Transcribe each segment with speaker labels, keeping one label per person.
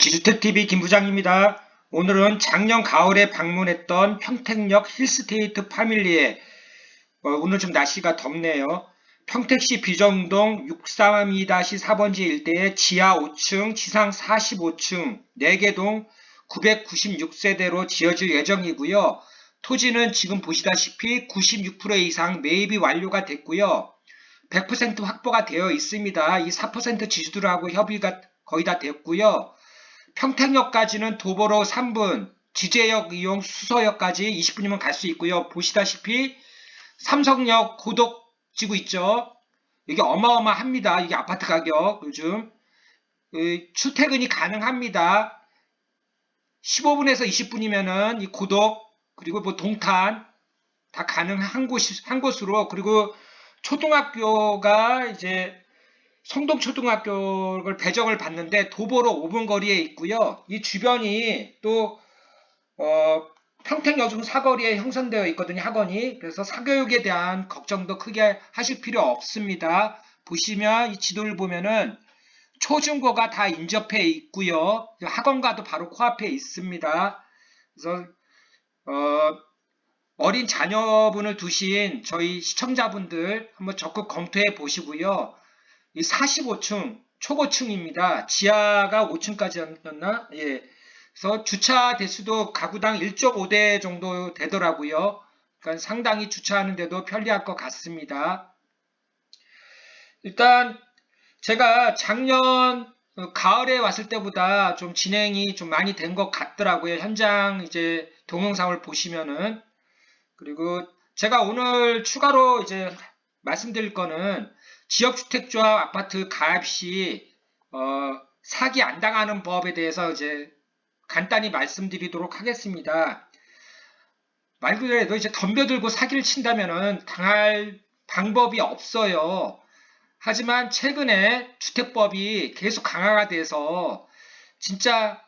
Speaker 1: 기주택TV 김부장입니다. 오늘은 작년 가을에 방문했던 평택역 힐스테이트 파밀리에 어, 오늘 좀 날씨가 덥네요. 평택시 비정동 632-4번지 일대의 지하 5층, 지상 45층, 4개동 996세대로 지어질 예정이고요. 토지는 지금 보시다시피 96% 이상 매입이 완료가 됐고요. 100% 확보가 되어 있습니다. 이 4% 지주들하고 협의가 거의 다 됐고요. 평택역까지는 도보로 3분, 지제역 이용 수서역까지 20분이면 갈 수 있고요. 보시다시피 삼성역 고덕 지구 있죠. 이게 어마어마합니다. 이게 아파트 가격 요즘 그 출퇴근이 가능합니다. 15분에서 20분이면은 이 고덕 그리고 뭐 동탄 다 가능한 곳이 한 곳으로 그리고 초등학교가 이제 성동초등학교를 배정을 받는데 도보로 5분 거리에 있고요. 이 주변이 또 어, 평택여중 사거리에 형성되어 있거든요. 학원이. 그래서 사교육에 대한 걱정도 크게 하실 필요 없습니다. 보시면 이 지도를 보면은 초중고가 다 인접해 있고요. 학원과도 바로 코앞에 있습니다. 그래서 어, 어린 자녀분을 두신 저희 시청자분들 한번 적극 검토해 보시고요. 이 45층 초고층입니다. 지하가 5층까지였나? 예. 그래서 주차 대수도 가구당 1.5대 정도 되더라고요. 그러니까 상당히 주차하는데도 편리할 것 같습니다. 일단 제가 작년 가을에 왔을 때보다 좀 진행이 좀 많이 된 것 같더라고요. 현장 이제 동영상을 보시면은 그리고 제가 오늘 추가로 이제 말씀드릴 거는 지역주택조합 아파트 가입 시 어, 사기 안 당하는 법에 대해서 이제 간단히 말씀드리도록 하겠습니다. 말 그대로 이제 덤벼들고 사기를 친다면은 당할 방법이 없어요. 하지만 최근에 주택법이 계속 강화가 돼서 진짜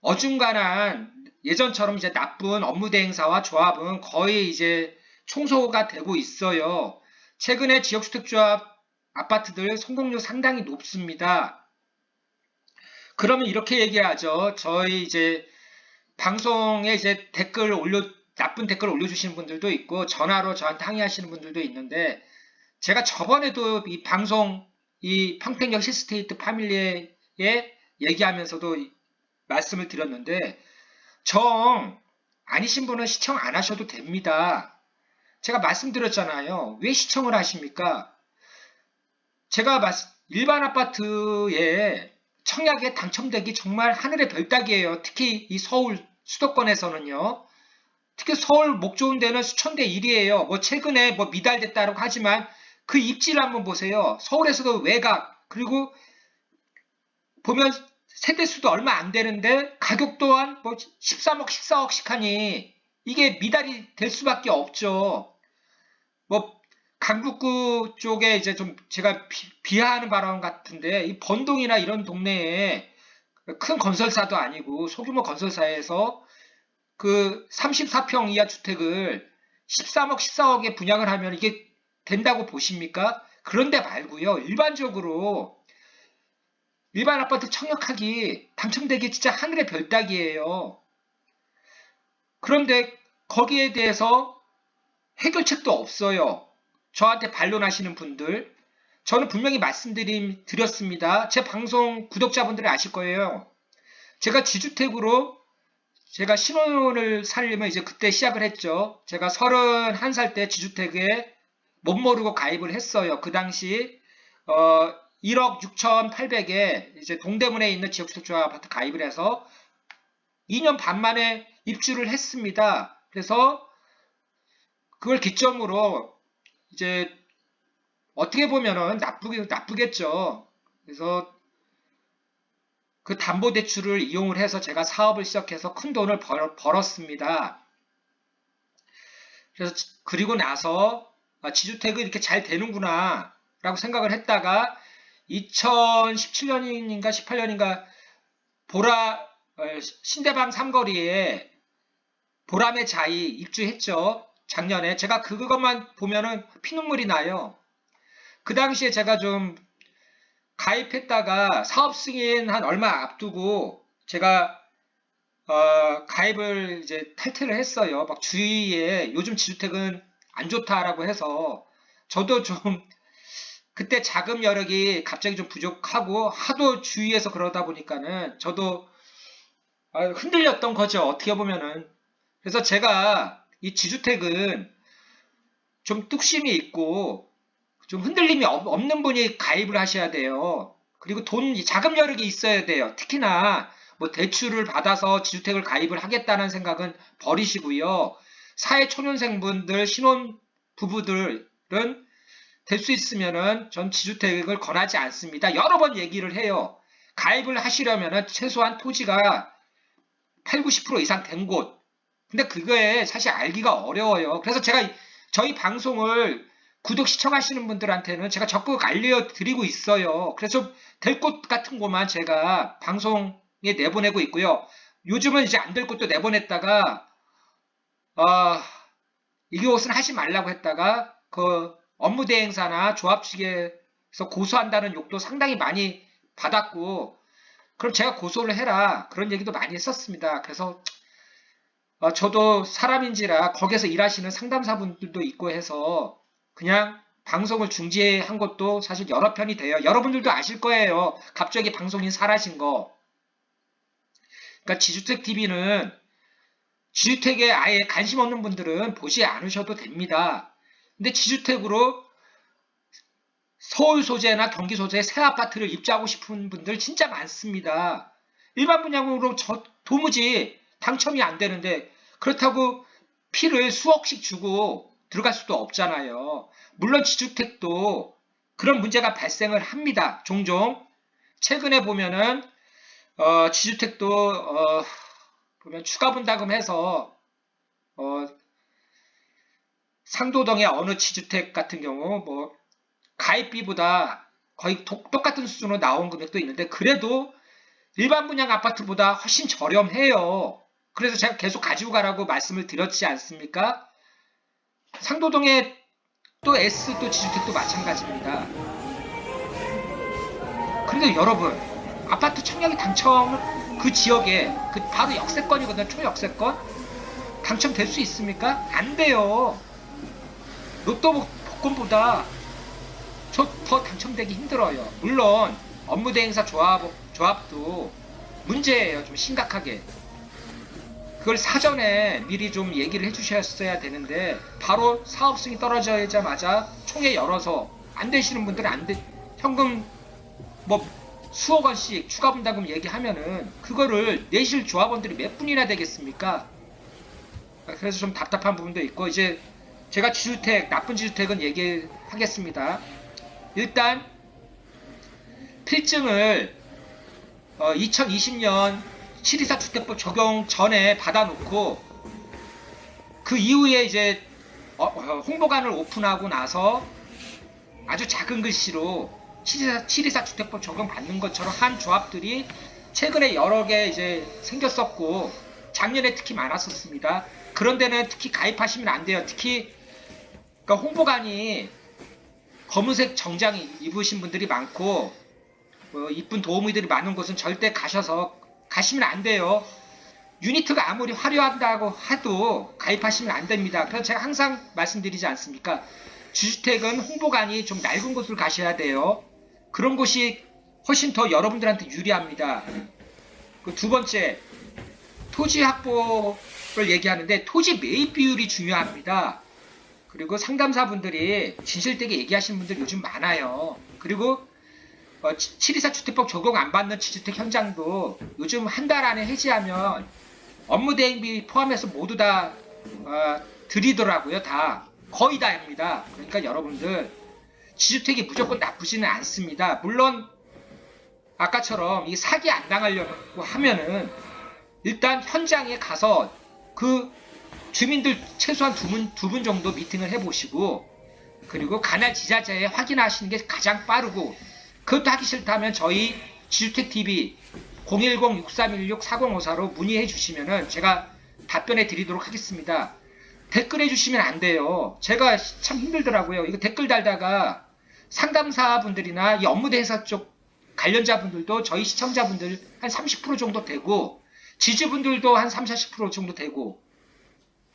Speaker 1: 어중간한 예전처럼 이제 나쁜 업무 대행사와 조합은 거의 이제 총소가 되고 있어요. 최근에 지역주택조합 아파트들 성공률 상당히 높습니다. 그러면 이렇게 얘기하죠. 저희 이제 방송에 이제 댓글 올려 나쁜 댓글 올려주시는 분들도 있고 전화로 저한테 항의하시는 분들도 있는데 제가 저번에도 이 방송 이 평택역 시스테이트 파밀리에 얘기하면서도 말씀을 드렸는데 정 아니신 분은 시청 안 하셔도 됩니다. 제가 말씀드렸잖아요. 왜 시청을 하십니까? 제가 일반 아파트에 청약에 당첨되기 정말 하늘의 별따기예요. 특히 이 서울 수도권에서는요. 특히 서울 목 좋은 데는 수천 대 1이에요. 뭐 최근에 뭐 미달됐다고 하지만 그 입지를 한번 보세요. 서울에서도 외곽 그리고 보면 세대 수도 얼마 안 되는데 가격 또한 뭐 13억 14억씩 하니 이게 미달이 될 수밖에 없죠. 뭐 강북구 쪽에 이제 좀 제가 비, 하하는 발언 같은데 이 번동이나 이런 동네에 큰 건설사도 아니고 소규모 건설사에서 그 34평 이하 주택을 13억 14억에 분양을 하면 이게 된다고 보십니까? 그런데 말고요. 일반적으로 일반 아파트 청약하기 당첨되기 진짜 하늘의 별따기예요. 그런데 거기에 대해서 해결책도 없어요. 저한테 반론하시는 분들 저는 분명히 말씀드렸습니다. 제 방송 구독자분들이 아실 거예요. 제가 지주택으로 제가 신혼을 살려면 이제 그때 시작을 했죠. 제가 31살 때 지주택에 못 모르고 가입을 했어요. 그 당시 어 1억 6,800에 이제 동대문에 있는 지역주택조합 아파트 가입을 해서 2년 반 만에 입주를 했습니다. 그래서 그걸 기점으로 이제 어떻게 보면은 나쁘게 나쁘겠죠. 그래서 그 담보 대출을 이용을 해서 제가 사업을 시작해서 큰 돈을 벌, 벌었습니다. 그래서 그리고 나서 아, 지주택은 이렇게 잘 되는구나 라고 생각을 했다가 2017년인가 18년인가 보라 어, 신대방 삼거리에 보람의 자이 입주했죠. 작년에 제가 그것만 보면은 피눈물이 나요. 그 당시에 제가 좀 가입했다가 사업 승인 한 얼마 앞두고 제가 어, 가입을 이제 탈퇴를 했어요. 막 주위에 요즘 지주택은 안 좋다라고 해서 저도 좀 그때 자금 여력이 갑자기 좀 부족하고 하도 주위에서 그러다 보니까는 저도 아, 흔들렸던 거죠. 어떻게 보면은. 그래서 제가 이 지주택은 좀 뚝심이 있고 좀 흔들림이 없- 없는 분이 가입을 하셔야 돼요. 그리고 돈, 자금 여력이 있어야 돼요. 특히나 뭐 대출을 받아서 지주택을 가입을 하겠다는 생각은 버리시고요. 사회 초년생분들, 신혼 부부들은 될 수 있으면은 전 지주택을 권하지 않습니다. 여러 번 얘기를 해요. 가입을 하시려면은 최소한 토지가 8, 90% 이상 된 곳. 근데 그거에 사실 알기가 어려워요. 그래서 제가 이- 저희 방송을 구독 시청하시는 분들한테는 제가 적극 알려드리고 있어요. 그래서 될 곳 같은 곳만 제가 방송에 내보내고 있고요. 요즘은 이제 안 될 곳도 내보냈다가 아 이것은 하지 말라고 했다가 그 업무 대행사나 조합 측에서 고소한다는 욕도 상당히 많이 받았고 그럼 제가 고소를 해라 그런 얘기도 많이 했었습니다. 그래서 어, 저도 사람인지라 거기서 일하시는 상담사분들도 있고 해서 그냥 방송을 중지한 것도 사실 여러 편이 돼요. 여러분들도 아실 거예요. 갑자기 방송인 사라진 거. 그러니까 지주택 TV는 지주택에 아예 관심 없는 분들은 보지 않으셔도 됩니다. 근데 지주택으로 서울 소재나 경기 소재 새 아파트를 입주하고 싶은 분들 진짜 많습니다. 일반 분양으로 저 도무지 당첨이 안 되는데 그렇다고 피를 수억씩 주고 들어갈 수도 없잖아요. 물론 지주택도 그런 문제가 발생을 합니다. 종종 최근에 보면은 어, 지주택도 어, 보면 추가 분담금 해서 어, 상도동의 어느 지주택 같은 경우 뭐 가입비보다 거의 독- 똑같은 수준으로 나온 금액도 있는데 그래도 일반 분양 아파트보다 훨씬 저렴해요. 그래서 제가 계속 가지고 가라고 말씀을 드렸지 않습니까? 상도동에 또 S 또 지주택도 마찬가지입니다. 그런데 여러분 아파트 청약이 당첨 그 지역에 그 바로 역세권이거든요. 초역세권 당첨될 수 있습니까? 안 돼요. 로또 복권보다 저 더 당첨되기 힘들어요. 물론 업무 대행사 조합 조합도 문제예요. 좀 심각하게. 그걸 사전에 미리 좀 얘기를 해주셨어야 되는데 바로 사업성이 떨어지자마자 총회 열어서 안 되시는 분들은 안 돼. 현금 뭐 수억 원씩 추가 분담금 얘기하면은 그거를 내실 조합원들이 몇 분이나 되겠습니까? 그래서 좀 답답한 부분도 있고 이제 제가 지주택 나쁜 지주택은 얘기하겠습니다. 일단 필증을 2020년 724 주택법 적용 전에 받아놓고 그 이후에 이제 어, 어, 홍보관을 오픈하고 나서 아주 작은 글씨로 724, 724 주택법 적용 받는 것처럼 한 조합들이 최근에 여러 개 이제 생겼었고 작년에 특히 많았었습니다. 그런 데는 특히 가입하시면 안 돼요. 특히 그러니까 홍보관이 검은색 정장 입으신 분들이 많고 뭐 이쁜 도우미들이 많은 곳은 절대 가셔서 가시면 안 돼요. 유니트가 아무리 화려하다고 해도 가입하시면 안 됩니다. 그래서 제가 항상 말씀드리지 않습니까? 주주택은 홍보관이 좀 낡은 곳을 가셔야 돼요. 그런 곳이 훨씬 더 여러분들한테 유리합니다. 그 두 번째, 토지 확보를 얘기하는데 토지 매입 비율이 중요합니다. 그리고 상담사분들이 진실되게 얘기하시는 분들 요즘 많아요. 그리고 어, 724 주택법 적용 안 받는 지주택 현장도 요즘 한 달 안에 해지하면 업무 대행비 포함해서 모두 다 어, 드리더라고요. 다 거의 다입니다. 그러니까 여러분들 지주택이 무조건 나쁘지는 않습니다. 물론 아까처럼 이 사기 안 당하려고 하면은 일단 현장에 가서 그 주민들 최소한 두분 두 분 정도 미팅을 해보시고 그리고 관할 지자체에 확인하시는 게 가장 빠르고 그것도 하기 싫다면 저희 지주택 TV 010-6316-4054로 문의해 주시면은 제가 답변해 드리도록 하겠습니다. 댓글 해 주시면 안 돼요. 제가 참 힘들더라고요. 이거 댓글 달다가 상담사 분들이나 이 업무 대행사 쪽 관련자분들도 저희 시청자분들 한 30% 정도 되고 지주분들도 한 3, 40% 정도 되고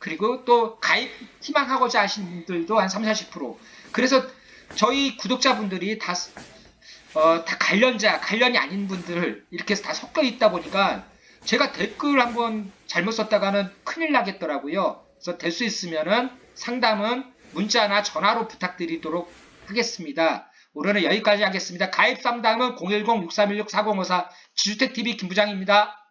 Speaker 1: 그리고 또 가입 희망하고자 하신 분들도 한 3, 40% 그래서 저희 구독자분들이 다, 어, 다 관련자, 관련이 아닌 분들 이렇게 해서 다 섞여 있다 보니까 제가 댓글 한번 잘못 썼다가는 큰일 나겠더라고요. 그래서 될 수 있으면은 상담은 문자나 전화로 부탁드리도록 하겠습니다. 오늘은 여기까지 하겠습니다. 가입 상담은 010-6316-4054 지주택TV 김부장입니다.